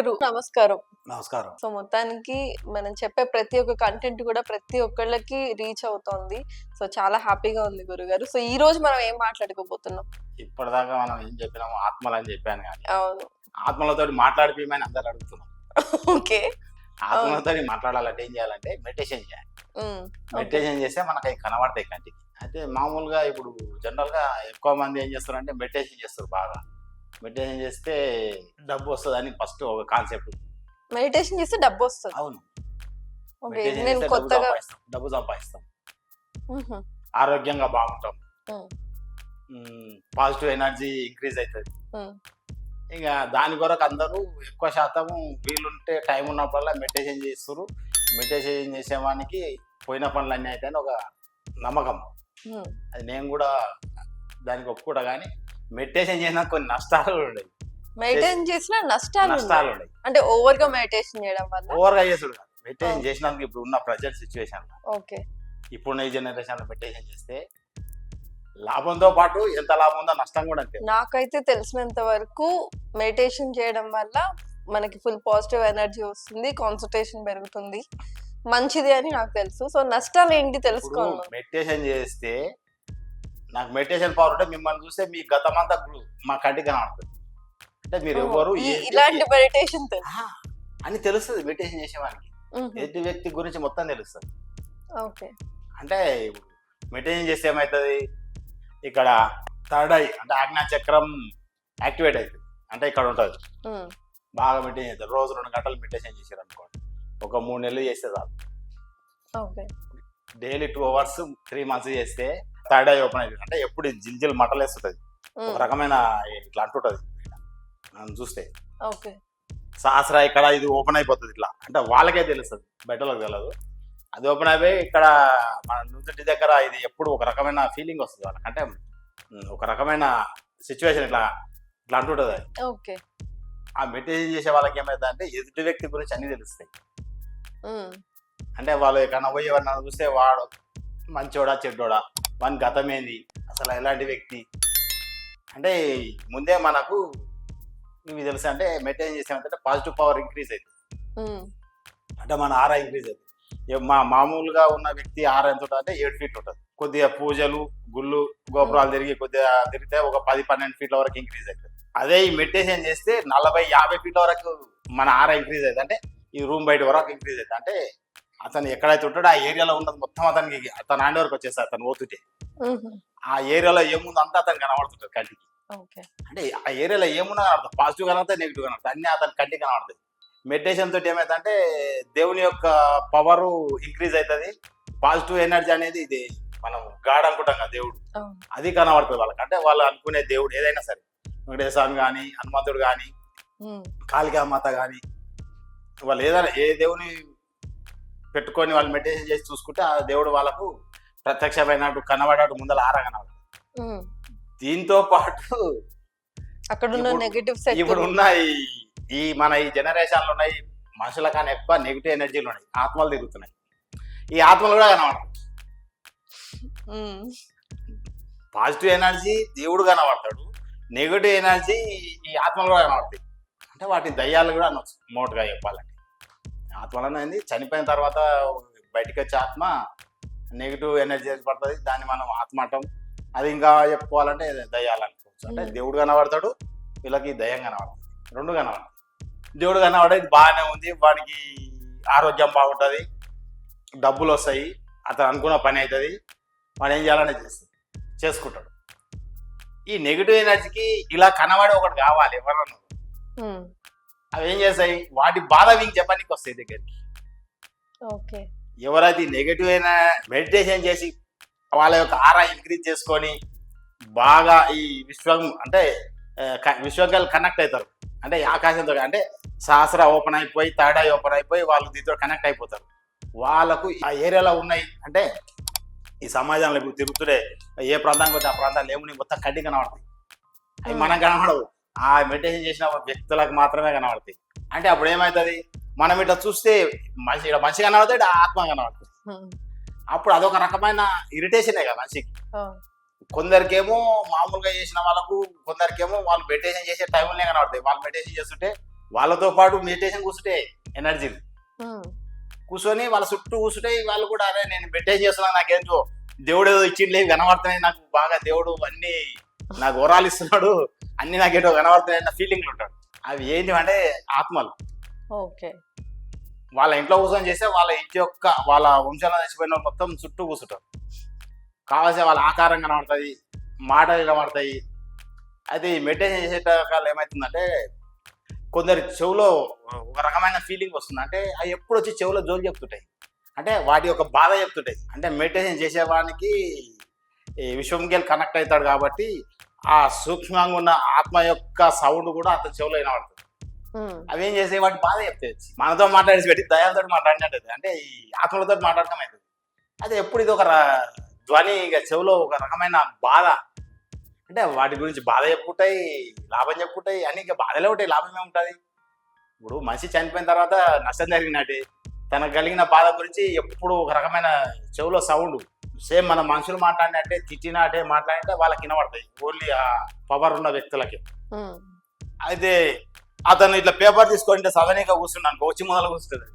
గురుగారు నమస్కారం. నమస్కారం. సో మొత్తానికి మనం చెప్పే ప్రతి ఒక్క కంటెంట్ కూడా ప్రతి ఒక్కళ్ళకి రీచ్ అవుతోంది. సో చాలా హ్యాపీగా ఉంది గురుగారు. సో ఈ రోజు మనం ఏం మాట్లాడుకోబోతున్నాం? ఇప్పటిదాకా మనం ఏం చెప్పినాము ఆత్మలు అని చెప్పాను కానీ అవును. ఆత్మలతో మాట్లాడిపోయమని అందరు అడుగుతున్నాం. ఓకే. ఆత్మలతో మాట్లాడాలంటే ఏం చేయాలంటే మెడిటేషన్ చేయాలి. మెడిటేషన్ చేస్తే మనకి అవి కనబడతాయి కంటికి. అయితే మామూలుగా ఇప్పుడు జనరల్గా ఎక్కువ మంది ఏం చేస్తారంటే మెడిటేషన్ చేస్తారు బాగా. మెడిటేషన్ చేస్తే డబ్బు వస్తుంది అని ఫస్ట్ ఒక కాన్సెప్ట్ మెడిటేషన్ చేస్తే డబ్బు వస్తుంది. అవును. మెడిటేషన్ చేస్తే డబ్బు సంపాదిస్తాం డబ్బు సంపాదిస్తాం. ఆరోగ్యంగా బాగుంటాం. పాజిటివ్ ఎనర్జీ ఇంక్రీజ్ అవుతుంది ఇక దాని కొరకు అందరూ ఎక్కువ శాతం వీలుంటే టైం ఉన్నప్పుడల్లా మెడిటేషన్ చేస్తారు మెడిటేషన్ చేసేవానికి పోయిన పనులు అన్నీ అయితే ఒక నమ్మకం. అది నేను కూడా దానికి ఒప్పుకుంటా కానీ మెడిటేషన్ చేసిన కొన్ని నష్టాలు ఉన్నాయి. మెడిటేషన్ చేసిన నష్టాలు నష్టాలు ఉన్నాయి. ఉన్నాయి అంటే ఓవర్గా మెడిటేషన్ చేయడం వల్ల? ఓవర్గా చేసుడు కాదు మెడిటేషన్. చేసినందుకు ఇప్పుడు ఉన్న ప్రజెంట్ సిచ్యువేషన్ ఓకే. ఇప్పుడున్న ఈ జనరేషన్ మెడిటేషన్ చేస్తే లాభంతో పాటు ఎంత లాభం ఉందో నష్టం కూడా అంతే. నాకైతే తెలిసినంత వరకు మెడిటేషన్ చేయడం వల్ల మనకి ఫుల్ పాజిటివ్ ఎనర్జీ వస్తుంది కాన్సన్ట్రేషన్ పెరుగుతుంది. మంచిది అని నాకు తెలుసు. సో నష్టాలు ఏంటి ఇప్పుడు తెలుసుకోవాలి మెడిటేషన్ చేస్తే నాకు మెడిటేషన్ పవర్ ఉంటే మిమ్మల్ని చూస్తే మీ గతం అంతా గు- మా కంటికి కనబడుతుంది. అంటే మీరు ఎవరు ఇలాంటి మెడిటేషన్ అని తెలుస్తుంది మెడిటేషన్ చేసేవానికి. ఎదుటి వ్యక్తి గురించి మొత్తం తెలుస్తుంది. అంటే మెడిటేషన్ చేస్తే ఏమవుతుంది ఇక్కడ థర్డ్ ఐ అంటే ఆజ్ఞా చక్రం యాక్టివేట్ అవుతుంది అంటే ఇక్కడ ఉంటుంది. బాగా మెడిటేషన్ చేస్తారు. రోజు రెండు గంటలు మెడిటేషన్ చేశారు అనుకోండి ఒక మూడు నెలలు చేస్తే చాలు. Daily two hours three months చేస్తే థర్డ్ ఐ ఓపెన్ అవుతుంది అంటే ఎప్పుడు జిల్జిల్ మటలేస్తుంది ఒక. రకమైన ఇట్లా అంటుంటది. మనం చూస్తే. ఓకే. సహస్ర ఇక్కడ ఇది ఓపెన్ అయిపోతుంది ఇట్లా. అంటే వాళ్ళకే తెలుస్తుంది. బయటలోకి తెలియదు అది ఓపెన్ అయిపోయి ఇక్కడ మన నుదుటి దగ్గర ఇది ఎప్పుడు ఒక రకమైన ఫీలింగ్ వస్తుంది వాళ్ళకి. అంటే ఒక రకమైన సిచ్యువేషన్ ఇట్లా ఇట్లా అంటుంటుంది అది. ఓకే. ఆ మెడిటేషన్ చేసే వాళ్ళకి ఏమైంది అంటే ఎదుటి వ్యక్తి గురించి అన్ని తెలుస్తాయి. అంటే వాళ్ళు ఎక్కడన్నా పోయి ఎవరన్నా చూస్తే వాడు మంచోడా చెడ్డోడా? వాని గతం ఏంది అసలు ఎలాంటి వ్యక్తి? అంటే ముందే మనకు ఇవి తెలుసు అంటే మెయింటైన్ చేసామంటే పాజిటివ్ పవర్ ఇంక్రీజ్ అవుతుంది. అంటే మన ఆరా ఇంక్రీజ్ అవుతుంది మా మామూలుగా ఉన్న వ్యక్తి ఆరా ఎంత ఉంటుంది అంటే ఏడు ఫీట్లు ఉంటుంది. కొద్దిగా పూజలు గుళ్ళు గోపురాలు తిరిగి కొద్దిగా తిరిగితే ఒక పది పన్నెండు ఫీట్ల వరకు ఇంక్రీజ్ అవుతుంది అదే ఈ మెడిటేషన్ చేస్తే నలభై యాభై ఫీట్ల వరకు మన ఆరా ఇంక్రీజ్ అవుతుంది అంటే ఈ రూమ్ బయట వరకు ఇంక్రీజ్ అవుతుంది అంటే అతను ఎక్కడైతే ఉంటాడో ఆ ఏరియాలో ఉన్నది మొత్తం అతనికి అతను హ్యాండ్ వరకు వచ్చేస్తారు అతను పోతుంటే మ్మ్. ఆ ఏరియాలో ఏముందో అంతా అతను కనబడుతుంటుంది కంటికి. అంటే ఆ ఏరియాలో ఏమున్నా కనబడుతుంది. పాజిటివ్ కనబడుతుంది నెగిటివ్ కనబడుతుంది. అన్ని అతని కంటికి కనబడుతుంది మెడిటేషన్ తోటి ఏమైందంటే దేవుని యొక్క పవర్ ఇంక్రీజ్ అవుతుంది. పాజిటివ్ ఎనర్జీ అనేది ఇది మనం గాడ్ అనుకుంటాం కదా దేవుడు. అది కనబడుతుంది వాళ్ళకి. అంటే వాళ్ళు అనుకునే దేవుడు ఏదైనా సరే. వెంకటేశ్వర స్వామి కానీ హనుమంతుడు కానీ మ్మ్. కాళికామాత కానీ వాళ్ళు ఏదైనా ఏ దేవుని పెట్టుకొని వాళ్ళు మెడిటేషన్ చేసి చూసుకుంటే ఆ దేవుడు వాళ్ళకు ప్రత్యక్షమైనట్టు కనబడేట్టు ముందర ఆరా కనబడదు. దీంతో పాటు అక్కడ ఉన్న నెగటివ్ ఇప్పుడు శక్తి ఉన్న ఈ- మన ఈ జనరేషన్లో ఉన్నాయి మనుషుల కన్నా ఎక్కువ నెగిటివ్ ఎనర్జీలు ఉన్నాయి. ఆత్మలు తిరుగుతున్నాయి. ఈ ఆత్మలు కూడా కనబడతాయి పాజిటివ్ ఎనర్జీ దేవుడు కనబడతాడు. నెగిటివ్ ఎనర్జీ ఈ ఆత్మలు కూడా కనబడతాయి. అంటే వాటి దయ్యాలు కూడా అనొచ్చు మోటుగా చెప్పాలంటే. ఆత్మలను ఏంది చనిపోయిన తర్వాత బయటికి వచ్చే ఆత్మ నెగిటివ్ ఎనర్జీ పడుతుంది. దాన్ని మనం ఆత్మ అంటాం. అది ఇంకా చెప్పుకోవాలంటే దయ్యాలు అనుకోవచ్చు. అంటే Hmm. దేవుడు కనబడతాడు వీళ్ళకి దయ్యం కనబడుతుంది. రెండు కనబడతాయి. దేవుడు కనబడేది బాగానే ఉంది. వానికి ఆరోగ్యం బాగుంటుంది. డబ్బులు వస్తాయి. అతను అనుకున్న పని అవుతుంది. వాడు ఏం చేయాలనే చేస్తాడు. చేసుకుంటాడు. ఈ నెగిటివ్ ఎనర్జీకి ఇలా కనబడి ఒకటి కావాలి ఎవరన్నా. అవి ఏం చేస్తాయి? వాటి బాధ వీనికి చెప్పడానికి వస్తాయి దగ్గరికి. ఓకే. ఎవరైతే నెగిటివ్ అయిన మెడిటేషన్ చేసి వాళ్ళ యొక్క ఆరా ఇంక్రీజ్ చేసుకొని బాగా ఈ విశ్వం అంటే విశ్వంగా కనెక్ట్ అవుతారు. అంటే ఆకాశంతో అంటే సహస్ర ఓపెన్ అయిపోయి థర్డ్ ఐ ఓపెన్ అయిపోయి వాళ్ళు దీంతో కనెక్ట్ అయిపోతారు. వాళ్ళకు ఆ ఏరియాలో ఉన్నాయి అంటే ఈ సమాజంలో ఇప్పుడు తిరుగుతుండే ఏ ప్రాంతానికి పోతే ఆ ప్రాంతాలు ఏమున్నాయి? మొత్తం కడ్డి కనబడతాయి. అవి మనం కనబడవు. ఆ మెడిటేషన్ చేసిన వ్యక్తులకు మాత్రమే కనబడతాయి. అంటే అప్పుడు ఏమవుతుంది మనం ఇట్లా చూస్తే మనిషి ఇక్కడ మనిషి కనబడతాడు ఈడ ఆత్మ కనబడుతుంది. అప్పుడు అదొక రకమైన ఇరిటేషనే కదా మనిషికి. కొందరికేమో మామూలుగా చేసిన వాళ్ళకు కొందరికేమో వాళ్ళు మెడిటేషన్ చేసే టైంలోనే కనబడతాయి. వాళ్ళు మెడిటేషన్ చేస్తుంటే వాళ్ళతో పాటు మెడిటేషన్ కూర్చుంటే ఎనర్జీ కూర్చొని వాళ్ళ చుట్టూ కూర్చుంటే వాళ్ళు కూడా అరే నేను మెడిటేషన్ చేస్తున్నాను నాకేంటో దేవుడు ఏదో ఇచ్చిండే కనబడుతున్నాయి నాకు బాగా దేవుడు అన్ని నాకు వరాలు ఇస్తున్నాడు అన్ని నాకేటో కనబడుతున్నాయి అన్న ఫీలింగ్లు ఉంటాడు. అవి ఏంటి అంటే ఆత్మలు. ఓకే. వాళ్ళ ఇంట్లో కూర్చొని చేస్తే వాళ్ళ ఇంటి యొక్క వాళ్ళ వంశాల చచ్చిపోయిన వాళ్ళు మొత్తం చుట్టూ కూర్చుంటారు. కావాల్సిన వాళ్ళ ఆకారం కనబడుతుంది మాటలు కనబడతాయి. అయితే ఈ మెడిటేషన్ చేసేటకాలు ఏమవుతుందంటే కొందరి చెవులో ఒక రకమైన ఫీలింగ్ వస్తుంది. అంటే అవి ఎప్పుడు వచ్చి చెవులో జోలు చెప్తుంటాయి. అంటే వాటి యొక్క బాధ చెప్తుంటాయి. అంటే మెడిటేషన్ చేసేవానికి ఈ విశ్వంకి కనెక్ట్ అవుతాడు కాబట్టి ఆ సూక్ష్మంగా ఉన్న ఆత్మ యొక్క సౌండ్ కూడా అతని చెవులో వినబడుతుంది. అవి ఏం చేసే వాటి బాధ వచ్చి. మనతో మాట్లాడేసి పెట్టి దయాలతో మాట్లాడినట్టు అంటే ఈ ఆత్మలతో మాట్లాడటం అవుతుంది. అదే ఎప్పుడు ఇది ఒక ధ్వని ఇక చెవులో ఒక రకమైన బాధ. అంటే వాటి గురించి బాధ చెప్పుకుంటాయి లాభం చెప్పుకుంటాయి అని ఇక బాధలే ఉంటాయి లాభం ఏముంటుంది ఇప్పుడు మనిషి చనిపోయిన తర్వాత నష్టం జరిగినట్టే. తనకు కలిగిన బాధ గురించి ఎప్పుడు ఒక రకమైన చెవులో సౌండ్. సేమ్ మన మనుషులు మాట్లాడినట్టే తిట్టినట్టే మాట్లాడితే వాళ్ళకి వినబడతాయి. ఓన్లీ ఆ పవర్ ఉన్న వ్యక్తులకి. అయితే అతను ఇట్లా పేపర్ తీసుకొని సవనీగా కూర్చున్నాను వచ్చి మొదలు కూర్చుంటుంది.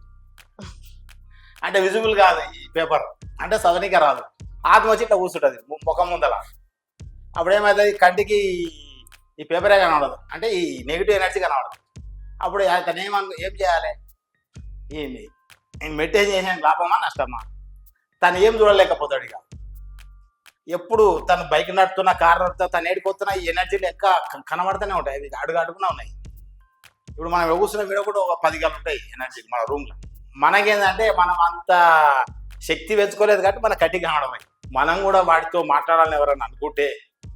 అంటే విజిబుల్ కాదు ఈ పేపర్ అంటే సవనీగా రాదు. ఆత్మ వచ్చి ఇట్లా కూర్చుంటుంది ముఖం ముందల. అప్పుడు ఏమవుతుంది కంటికి ఈ పేపరే కనబడదు. అంటే ఈ నెగిటివ్ ఎనర్జీ కనబడదు. అప్పుడు అతను ఏమను ఏం చేయాలి? ఈ మెడిటేషన్ చేసిన లాభమా నష్టమా? తను ఏం చూడలేకపోతాడు ఇక. ఎప్పుడు తను బైక్ నడుపుతున్న కార్ నడుపుతున్నా తను ఏడుకొస్తున్న ఈ ఎనర్జీలు ఇంకా కనబడుతూనే ఉంటాయి. అవి అడుగు అడుగునే ఉన్నాయి. ఇప్పుడు మనం కూర్చున్న వీడియో కూడా ఒక పది గంటలు ఉంటాయి ఎనర్జీ మన రూమ్లో. మనకేందంటే మనం అంత శక్తి పెంచుకోలేదు కాబట్టి మన కట్టి కనబడమై మనం కూడా వాటితో మాట్లాడాలని ఎవరైనా అనుకుంటే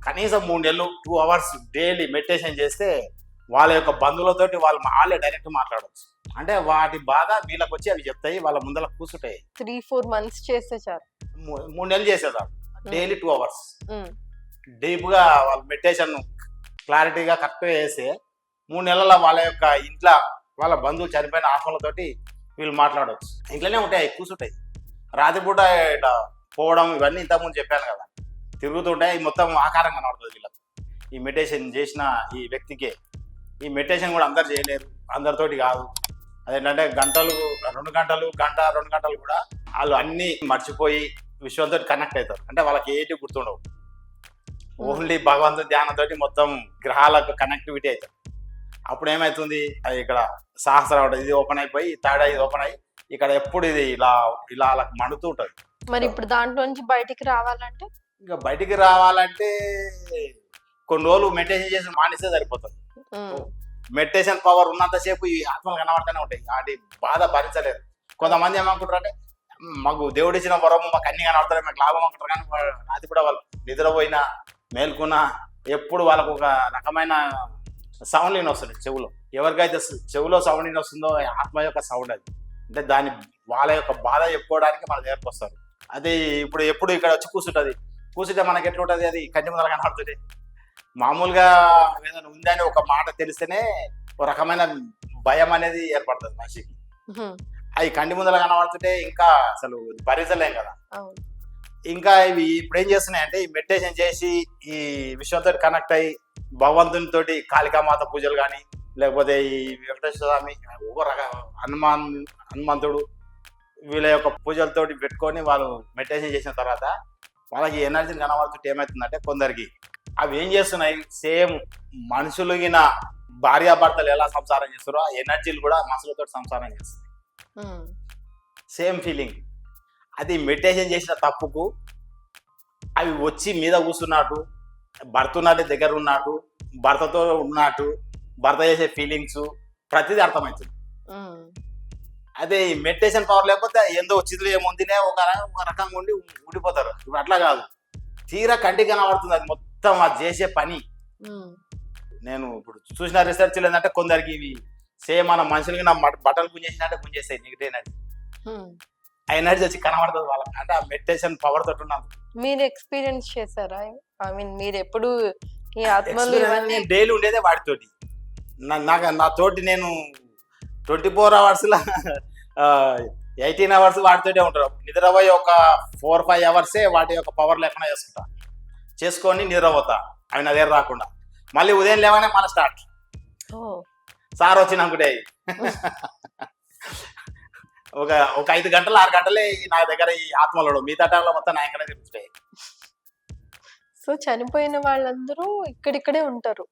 కనీసం మూడు నెలలు టూ అవర్స్ డైలీ మెడిటేషన్ చేస్తే వాళ్ళ యొక్క బంధువులతోటి వాళ్ళు వాళ్ళే డైరెక్ట్ మాట్లాడవచ్చు అంటే వాటి బాధ వీళ్ళకి వచ్చి అవి చెప్తాయి వాళ్ళ ముందర కూర్చుంటాయి త్రీ ఫోర్ మంత్స్ చేస్తే చాలు. మూ- మూడు నెలలు చేసేదాం డైలీ టూ అవర్స్ ఉమ్, డీప్గా వాళ్ళ మెడిటేషన్ క్లారిటీగా కరెక్ట్గా చేస్తే మూడు నెలల వాళ్ళ యొక్క ఇంట్లో వాళ్ళ బంధువులు చనిపోయిన ఆత్మలతోటి వీళ్ళు మాట్లాడవచ్చు ఇంట్లోనే ఉంటాయి కూర్చుంటాయి రాత్రిపూట ఇట్లా పోవడం ఇవన్నీ ఇంతకుముందు చెప్పాను కదా. తిరుగుతుంటాయి ఈ మొత్తం ఆకారం కనబడుతుంది వీళ్ళకి. ఈ మెడిటేషన్ చేసిన ఈ వ్యక్తికే. ఈ మెడిటేషన్ కూడా అందరు చేయలేరు అందరితోటి కాదు. అదేంటంటే గంటలు రెండు గంటలు గంట రెండు గంటలు కూడా వాళ్ళు అన్నీ మర్చిపోయి విశ్వంతో కనెక్ట్ అవుతారు. అంటే వాళ్ళకి ఏంటి గుర్తుండవు. ఓన్లీ భగవంతు ధ్యానంతో మొత్తం గ్రహాలకు కనెక్టివిటీ అవుతుంది అప్పుడు ఏమవుతుంది అది ఇక్కడ సహస్రం ఇది ఓపెన్ అయిపోయి థర్డ్ ఇది ఓపెన్ అయ్యి ఇక్కడ ఎప్పుడు ఇది ఇలా ఇలా అలా మండుతూ ఉంటుంది. మరి ఇప్పుడు దాంట్లో నుంచి బయటికి రావాలంటే? ఇంకా బయటికి రావాలంటే కొన్ని రోజులు మెడిటేషన్ చేసి మానేస్తే సరిపోతుంది. మెడిటేషన్ పవర్ ఉన్నంతసేపు ఈ ఆత్మలు కనబడుతూనే ఉంటాయి. వాటి బాధ భరించలేరు. కొంతమంది ఏమనుకుంటారు అంటే మాకు దేవుడు ఇచ్చిన వరము మాకు అన్ని కనబడతారు మాకు లాభం అనుకుంటారు కానీ అది కూడా వాళ్ళు నిద్రపోయినా మేల్కున్నా ఎప్పుడు వాళ్ళకు ఒక రకమైన సౌండ్ విని వస్తుంది చెవులో. ఎవరికైతే చెవులో సౌండ్ విని వస్తుందో ఆ ఆత్మ యొక్క సౌండ్ అది. అంటే దాని వాళ్ళ యొక్క బాధ చెప్పుకోవడానికి మన దగ్గరకు వస్తారు. అది ఇప్పుడు ఎప్పుడు ఇక్కడ వచ్చి కూర్చుంటుంది. కూర్చుంటే మనకి ఎట్లుంటుంది అది? కంటి ముందర కనబడుతుంది మామూలుగా ఏదైనా ఉందని ఒక మాట తెలిస్తేనే ఒక రకమైన భయం అనేది ఏర్పడుతుంది మనిషికి. అవి కంటి ముందర కనబడుతుంటే ఇంకా అసలు భరించలేం కదా. ఇంకా ఇవి ఇప్పుడు ఏం చేస్తున్నాయంటే ఈ మెడిటేషన్ చేసి ఈ విశ్వంతో కనెక్ట్ అయ్యి భగవంతునితోటి కాళికామాత పూజలు కానీ లేకపోతే ఈ వెంకటేశ్వర స్వామి ఒక రక హనుమాన్ హనుమంతుడు వీళ్ళ యొక్క పూజలతోటి పెట్టుకొని వాళ్ళు మెడిటేషన్ చేసిన తర్వాత వాళ్ళకి ఎనర్జీని కనబడుతుంటే ఏమవుతుందంటే కొందరికి అవి ఏం చేస్తున్నాయి? సేమ్ మనుషులుగిన భార్యాభర్తలు ఎలా సంసారం చేస్తారో ఆ ఎనర్జీలు కూడా మనుషులతో సంసారం చేస్తుంది సేమ్ ఫీలింగ్. అది మెడిటేషన్ చేసిన తప్పుకు అవి వచ్చి మీద కూర్చున్నట్టు భర్త ఉన్నట్టు దగ్గర ఉన్నట్టు భర్తతో ఉన్నట్టు భర్త చేసే ఫీలింగ్స్ ప్రతిదీ అర్థమవుతుంది. అదే ఈ మెడిటేషన్ పవర్ లేకపోతే ఏందో ఒక ర- ఒక రకంగా ఉండి ఉండిపోతారు. ఇప్పుడు అట్లా కాదు. తీరా కంటికి కనబడుతుంది అది మొత్తం. అది చేసే పని. నేను ఇప్పుడు చూసిన రీసెర్చ్ ఏంటంటే కొందరికి ఇవి సేమ్ మన మనుషులకి నా బట్టలు గుంజేసినట్టే గుంజేస్తాయి నెగిటివ్ ఎనర్జీ. ఆ ఎనర్జీ వచ్చి కనబడుతుంది వాళ్ళకి. అంటే ఆ మెడిటేషన్ పవర్ తోటి ఉన్నది మీరు ఎక్స్పీరియన్స్ చేశారా? ఐ మీన్ మీరు ఎప్పుడు ఈ ఆత్మలు ఇవన్నీ డైలీ ఉండేదే వాటితోటి నాకు నా తోటి నేను ట్వంటీ ఫోర్ అవర్స్లో ఎయిటీన్ అవర్స్ వాటితోటే ఉంటారు నిద్రపోయి ఒక ఫోర్ ఫైవ్ అవర్సే వాటి యొక్క పవర్ లేకుండా చేసుకుంటా. చేసుకొని నిద్రపోతా అవి నా దగ్గర రాకుండా. మళ్ళీ ఉదయం లేవనే మళ్ళీ స్టార్ట్ సార్ వచ్చిన అనుకుంటే ఒక ఒక ఐదు గంటలు ఆరు గంటలే నా దగ్గర ఈ ఆత్మలోడు. మిగతా టైంలో మొత్తం నా ఎక్కడ తిరుగుతాయి. సో చనిపోయిన వాళ్ళందరూ ఇక్కడిక్కడే ఉంటారు.